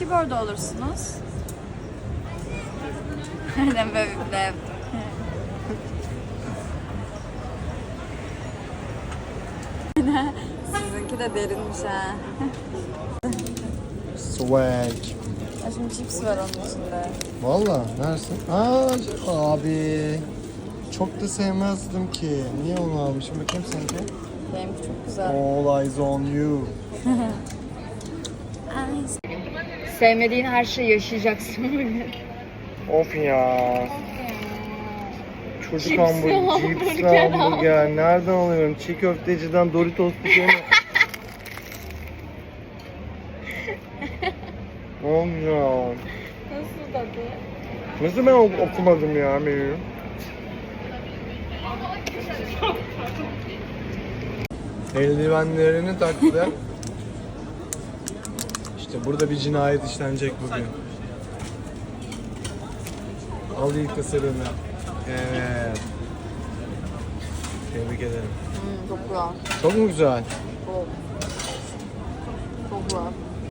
gibi orada olursunuz. Aynen böyle bir de. Sizinki de derinmiş ha. Swag. Ya Şimdi cips var onun içinde. Valla nersin? Aa abi. Çok da sevmezdim ki. Niye onu almışım? Bakayım seninki. Benimki çok güzel. All eyes on you. Sevmediğin her şeyi yaşayacaksın. Of ya. Çocuk Cips hamburger, hamburger cips al. hamburger. Nereden alıyorum? Çiğ köfteciden Doritos bir şey mi? Olmuyor. Nasıl tadı? Nasıl ben ok- okumadım ya menüyü? Eldivenlerini taktı. İşte burada bir cinayet işlenecek bugün. Al ilk ısırığını. Evet. Tebrik ederim. Hmm, çok güzel. Çok mu güzel? Çok. Çok güzel.